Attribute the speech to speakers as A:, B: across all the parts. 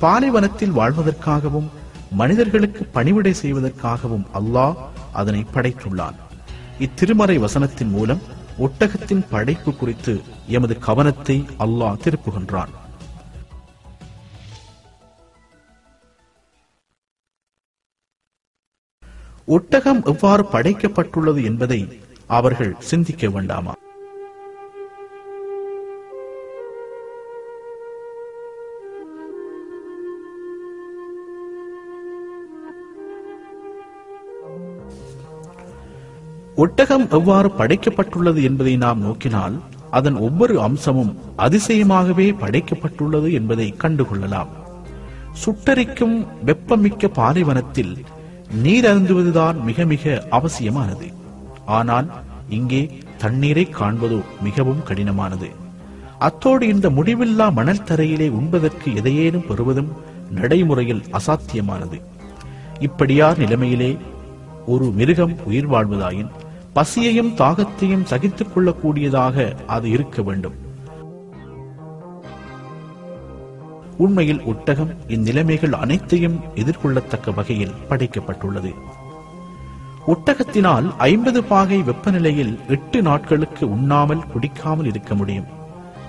A: பாலைவனத்தில் வாழ்வதற்காகவும் மனிதர்களுக்கு பணிவிடை செய்வதற்காகவும் அல்லாஹ் அதனை படைத்துள்ளான். இத்திருமறை வசனத்தின் மூலம் ஒட்டகத்தின் படைப்பு குறித்து எமது கவனத்தை அல்லாஹ் திருப்புகின்றான். ஒட்டகம் எவ்வாறு படைக்கப்பட்டுள்ளது என்பதை அவர்கள் சிந்திக்க வேண்டாமா? ஒட்டகம் எவ்வாறு படைக்கப்பட்டுள்ளது என்பதை நாம் நோக்கினால் அதன் ஒவ்வொரு அம்சமும் அதிசயமாகவே படைக்கப்பட்டுள்ளது என்பதை கண்டுகொள்ளலாம். சுட்டரிக்கும் வெப்பமிக்க பாலைவனத்தில் நீர் அருந்துவதுதான் மிக மிக அவசியமானது. ஆனால் இங்கே தண்ணீரை காண்பதோ மிகவும் கடினமானது. அத்தோடு இந்த முடிவில்லா மணல் தரையிலே உண்பதற்கு எதையேனும் பெறுவதும் நடைமுறையில் அசாத்தியமானது. இப்படியார் நிலைமையிலே ஒரு மிருகம் உயிர் வாழ்வதாயின் பசியையும் தாகத்தையும் சகித்துக் கொள்ளக்கூடியதாக அது இருக்க வேண்டும். உண்மையில் ஒட்டகம் இந்நிலைமைகள் அனைத்தையும் எதிர்கொள்ளத்தக்க வகையில் படைக்கப்பட்டுள்ளது. ஒட்டகத்தினால் ஐம்பது பாகை வெப்பநிலையில் எட்டு நாட்களுக்கு உண்ணாமல் குடிக்காமல் இருக்க முடியும்.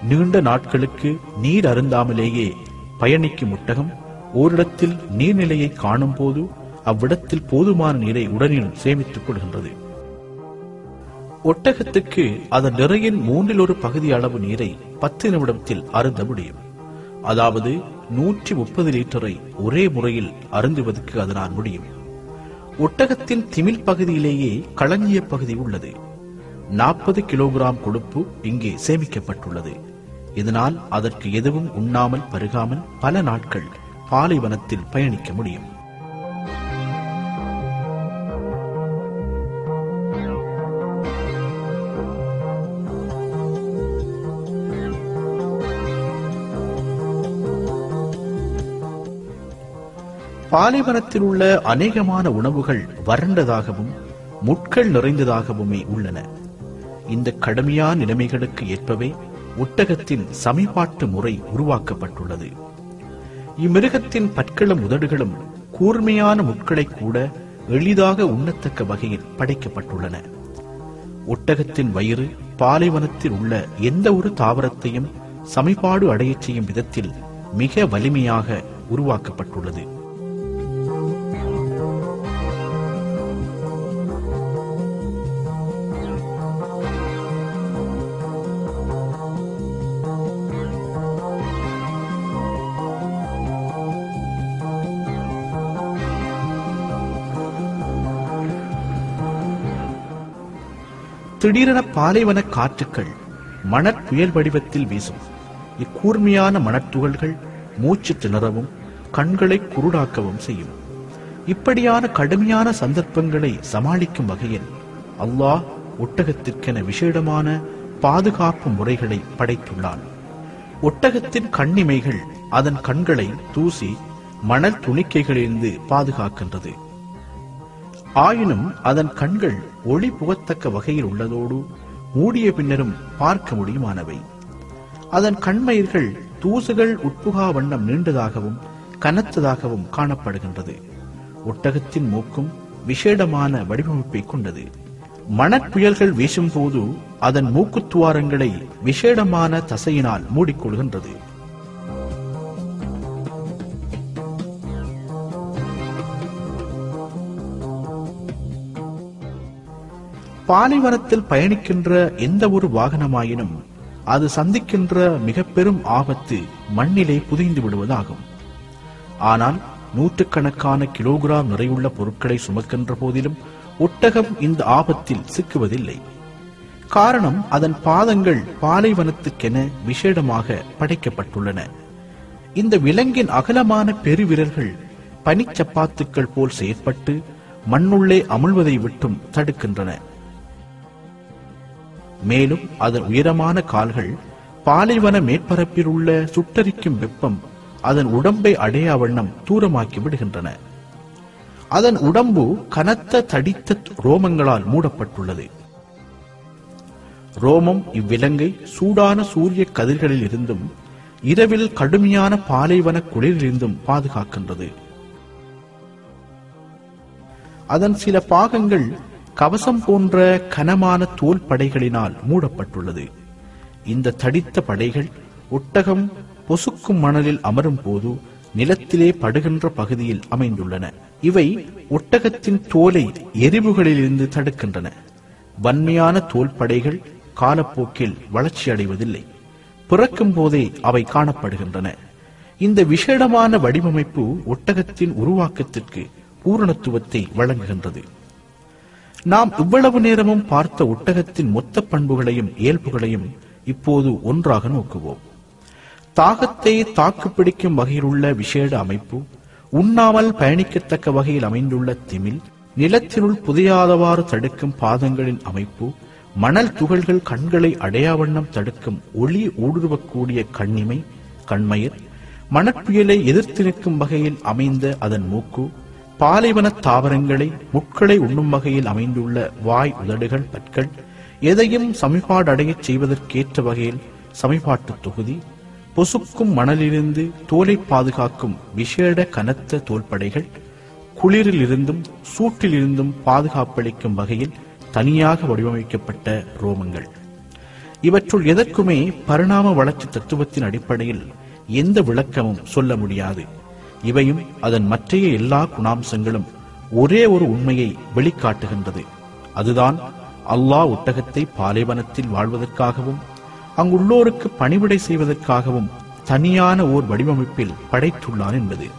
A: நீண்ட நாட்களுக்கு நீர் அருந்தாமலேயே பயணிக்கும் ஒட்டகம் ஓரிடத்தில் நீர்நிலையை காணும் போது அவ்விடத்தில் போதுமான நீரை உடனில் சேமித்துக் கொள்கின்றது. ஒட்டகத்துக்கு அதன் நிறையின் மூன்றில் ஒரு பகுதி அளவு நீரை பத்து நிமிடத்தில் அருந்த முடியும். அதாவது நூற்றி முப்பது லிட்டரை ஒரே முறையில் அருந்துவதற்கு அதனால் முடியும். ஒட்டகத்தின் திமில் பகுதியிலேயே களஞ்சிய பகுதி உள்ளது. நாற்பது கிலோகிராம் கொழுப்பு இங்கே சேமிக்கப்பட்டுள்ளது. இதனால் அதற்கு எதுவும் உண்ணாமல் பருகாமல் பல நாட்கள் பாலைவனத்தில் பயணிக்க முடியும். பாலைவனத்தில் உள்ள அநேகமான உணவுகள் வறண்டதாகவும் முட்கள் நிறைந்ததாகவுமே உள்ளன. இந்த கடுமையான நிலைமைகளுக்கு ஏற்பவே ஒட்டகத்தின் சமிபாட்டு முறை உருவாக்கப்பட்டுள்ளது. இம்மிருகத்தின் பற்களும் உதடுகளும் கூர்மையான முட்களை கூட எளிதாக உண்ணத்தக்க வகையில் படைக்கப்பட்டுள்ளன. ஒட்டகத்தின் வயிறு பாலைவனத்தில் உள்ள எந்த ஒரு தாவரத்தையும் சமிபாடு அடையச் செய்யும் விதத்தில் மிக வலிமையாக உருவாக்கப்பட்டுள்ளது. திடீரென பாலைவன காற்றுக்கள் மணற்புயல் வடிவத்தில் வீசும். இக்கூர்மையான மணத்துகள்கள் மூச்சு திணறவும் கண்களை குருடாக்கவும் செய்யும். இப்படியான கடுமையான சந்தர்ப்பங்களை சமாளிக்கும் வகையில் அல்லாஹ் ஒட்டகத்திற்கென விசேடமான பாதுகாப்பு முறைகளை படைத்துள்ளான். ஒட்டகத்தின் கண்ணிமைகள் அதன் கண்களை தூசி மணல் துணிக்கைகளிலிருந்து பாதுகாக்கின்றது. ஆயினும் அதன் கண்கள் ஒளி புகத்தக்க வகையில் உள்ளதோடு மூடிய பின்னரும் பார்க்க முடியுமானவை. அதன் கண்மயிர்கள் தூசுகள் உட்புகா வண்ணம் நீண்டதாகவும் கனத்ததாகவும் காணப்படுகின்றது. ஒட்டகத்தின் மூக்கும் விசேடமான வடிவமைப்பை கொண்டது. மணற்புயல்கள் வீசும்போது அதன் மூக்குத்துவாரங்களை விசேடமான தசையினால் மூடிக்கொள்கின்றது. பாலைவனத்தில் பயணிக்கின்ற எந்த ஒரு வாகனமாயினும் அது சந்திக்கின்ற மிக பெரும் ஆபத்து மண்ணிலே புதைந்து விடுவதாகும். ஆனால் நூற்றுக்கணக்கான கிலோகிராம் நிறையுள்ள பொருட்களை சுமக்கின்ற போதிலும் ஒட்டகம் இந்த ஆபத்தில் சிக்குவதில்லை. காரணம் அதன் பாதங்கள் பாலைவனத்துக்கென விசேடமாக படைக்கப்பட்டுள்ளன. இந்த விலங்கின் அகலமான பெருவிரல்கள் பனிச்சப்பாத்துக்கள் போல் செயற்பட்டு மண்ணுள்ளே அமுழ்வதை விட்டும் தடுக்கின்றன. மேலும் அதன் உயரமான கால்கள் பாலைவன மேற்பரப்பில் உள்ள சுட்டரிக்கும் வெப்பம் அதன் உடம்பை அடையா வண்ணம் தூரமாக்கி விடுகின்றன. அதன் உடம்பு கனத்த தடித்த ரோமங்களால் மூடப்பட்டுள்ளது. ரோமம் இவ்விலங்கை சூடான சூரிய கதிர்களில் இருந்தும் இரவில் கடுமையான பாலைவன குளிரிலிருந்தும் பாதுகாக்கின்றது. அதன் சில பாகங்கள் கவசம் போன்ற கனமான தோல் படைகளினால் மூடப்பட்டுள்ளது. இந்த தடித்த படைகள் ஒட்டகம் பொசுக்கும் மணலில் அமரும் போது நிலத்திலே படுகின்ற பகுதியில் அமைந்துள்ளன. இவை ஒட்டகத்தின் தோலை எரிவுகளிலிருந்து தடுக்கின்றன. வன்மையான தோல் படைகள் காலப்போக்கில் வளர்ச்சியடைவதில்லை பிறக்கும் போதே அவை காணப்படுகின்றன. இந்த விசேடமான வடிவமைப்பு ஒட்டகத்தின் உருவாக்கத்திற்கு பூரணத்துவத்தை வழங்குகின்றது. நாம் இவ்வளவு நேரமும் பார்த்த ஒட்டகத்தின் மொத்த பண்புகளையும் இயல்புகளையும் இப்போது ஒன்றாக நோக்குவோம். தாகத்தை தாக்கு பிடிக்கும் வகையிலுள்ள விசேட அமைப்பு உண்ணாமல் பயணிக்கத்தக்க வகையில் அமைந்துள்ள திமில் நிலத்தினுள் புதையாதவாறு தடுக்கும் பாதங்களின் அமைப்பு மணல் துகள்கள் கண்களை அடையாவண்ணம் தடுக்கும் ஒளி ஊடுருவக்கூடிய கண்ணிமை கண்மயிர் மணற்புயலை எதிர்த்து நிற்கும் வகையில் அமைந்த அதன் மூக்கு பாலைவன தாவரங்களை முட்களை உண்ணும் வகையில் அமைந்துள்ள வாய் உதடுகள் பற்கள் எதையும் சமிபாடடையச் செய்வதற்கேற்ற வகையில் சமிபாட்டு தொகுதி பொசுக்கும் மணலிலிருந்து தோலை பாதுகாக்கும் விசேட கனத்த தோல்படைகள் குளிரிலிருந்தும் சூட்டிலிருந்தும் பாதுகாப்பளிக்கும் வகையில் தனியாக வடிவமைக்கப்பட்ட ரோமங்கள். இவற்றுள் எதற்குமே பரிணாம வளர்ச்சி தத்துவத்தின் அடிப்படையில் எந்த விளக்கமும் சொல்ல முடியாது. இவையும் அதன் மற்றைய எல்லா குணாம்சங்களும் ஒரே ஒரு உண்மையை வெளிக்காட்டுகின்றது. அதுதான் அல்லாஹ் ஒட்டகத்தை பாலைவனத்தில் வாழ்வதற்காகவும் அங்குள்ளோருக்கு பணிவிடை செய்வதற்காகவும் தனியான ஓர் வடிவமைப்பில் படைத்துள்ளான் என்பது.